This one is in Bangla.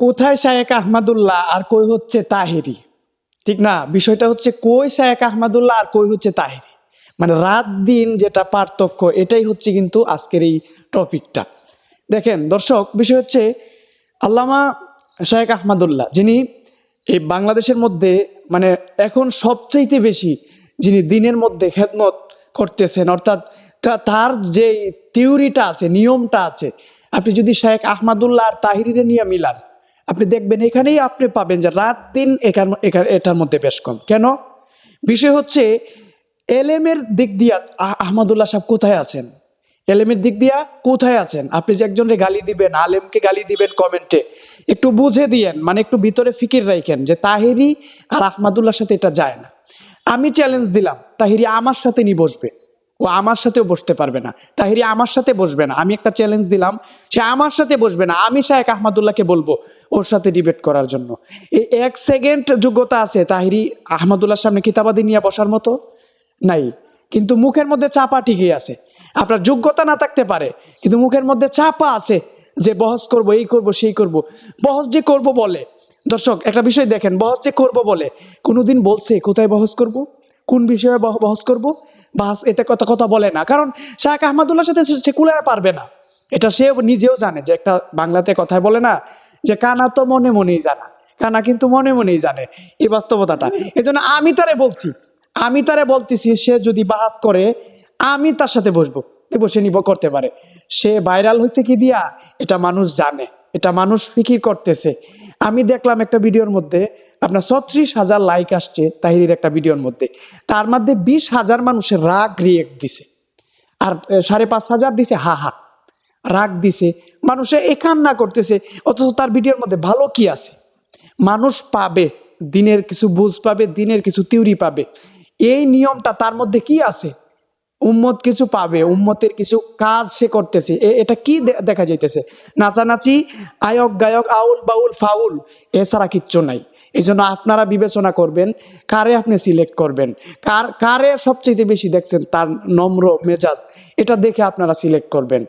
কোথায় শায়েক আহমদুল্লাহ আর কই হচ্ছে তাহেরি? ঠিক না? বিষয়টা হচ্ছে কই শায়েক আহমদুল্লাহ আর কই হচ্ছে তাহেরি? মানে রাত দিন যেটা পার্থক্য, এটাই হচ্ছে কিন্তু আজকের এই টপিকটা। দেখেন, দর্শক, বিষয় হচ্ছে আল্লামা শায়েক আহমদুল্লাহ, যিনি এই বাংলাদেশের মধ্যে মানে এখন সবচাইতে বেশি যিনি দিনের মধ্যে খেদমত করতেছেন, অর্থাৎ তার যে থিওরিটা আছে, নিয়মটা আছে, আপনি যদি শায়েক আহমদুল্লাহ আর তাহিরিরে নিয়ে মিলান আপনি দেখবেন এখানেই আপনি পাবেন যে রাত দিন এখান এটার মধ্যে বেশ কম। কেন? বিষয় হচ্ছে, এলেমের দিক দিয়া আহ- আহমদুল্লাহ সাহেব কোথায় আছেন? এলেমের দিক দিয়া কোথায় আছেন? আপনি যে একজনকে গালি দিবেন, আলেমকে গালি দিবেন কমেন্টে একটু বুঝে দিয়েন মানে একটু ভিতরে ফিকির রাখেন যে তাহিরি আর আহমদুল্লাহর সাথে এটা যায় না। আমি চ্যালেঞ্জ দিলাম, তাহিরি আমার সাথে নি বসবে। ও আমার সাথেও বসতে পারবে না। তাহিরি আমার সাথে বসবে না। আমি একটা চ্যালেঞ্জ দিলাম। সে আমার সাথে বসবে না। আমি শাহেক আহমদুল্লাহকে বলব ওর সাথে ডিবেট করার জন্য। এই এক সেকেন্ড যোগ্যতা আছে তাহিরি আহমদুল্লাহর সামনে কিতাবাদি নিয়ে বসার মতো নাই। কিন্তু মুখের মধ্যে চাপা ঠিকই আছে। আপনার যোগ্যতা না থাকতে পারে। কিন্তু মুখের মধ্যে চাপা আছে যে বহস করব, এই করব, সেই করব। বহস যে করব বলে। দর্শক, একটা বিষয় দেখেন। বহস যে করব বলে। কোনোদিন বলছে, কোথায় বহস করব? কোন বিষয়ে বহ- বহস করব? বাস এটা কথা কথা বলে না। কারণ শাহ আহমদুল্লাহর সাথে সে- কুলার পারবে না। এটা সে নিজেও জানে যে একটা বাংলাতে কথায় বলে না যে, কানা তো মনে মনেই জানা। কানা কিন্তু মনে মনেই জানে। এই বাস্তবতাটা। এজন্য আমি তারে বলছি, আমি তারে বলতেছি, সে যদি বাহাস করে, আমি তার সাথে বসবো। বসে নিব, করতে পারে। সে ভাইরাল হয়েছে কি দিয়া? এটা মানুষ জানে। এটা মানুষ ফিকির করতেছে। আমি দেখলাম একটা ভিডিওর মধ্যে আপনার ছত্রিশ হাজার লাইক আসছে তাহিরির একটা ভিডিওর মধ্যে। তার মধ্যে বিশ হাজার মানুষের রাগ রিয়েক্ট দিছে। আর সাড়ে পাঁচ হাজার দিছে, হা হা। রাগ দিছে। মানুষে এ কান্না করতেছে, অথচ তার ভিডিওর মধ্যে ভালো কি আছে? মানুষ পাবে, দিনের কিছু বুঝ পাবে, দিনের কিছু তিউরি পাবে। এই নিয়মটা তার মধ্যে কি আছে? উম্মত কিছু পাবে, উম্মতের কিছু কাজ সে করতেছে। এটা কি দেখা যাইতেছে? নাচানাচি আয়ক গায়ক আউল বাউল ফাউল এছাড়া কিচ্ছু নাই। এই জন্য আপনারা বিবেচনা করবেন কারে আপনি সিলেক্ট করবেন। কার, কারে সবচেয়ে বেশি দেখছেন তার নম্র মেজাজ, এটা দেখে আপনারা সিলেক্ট করবেন।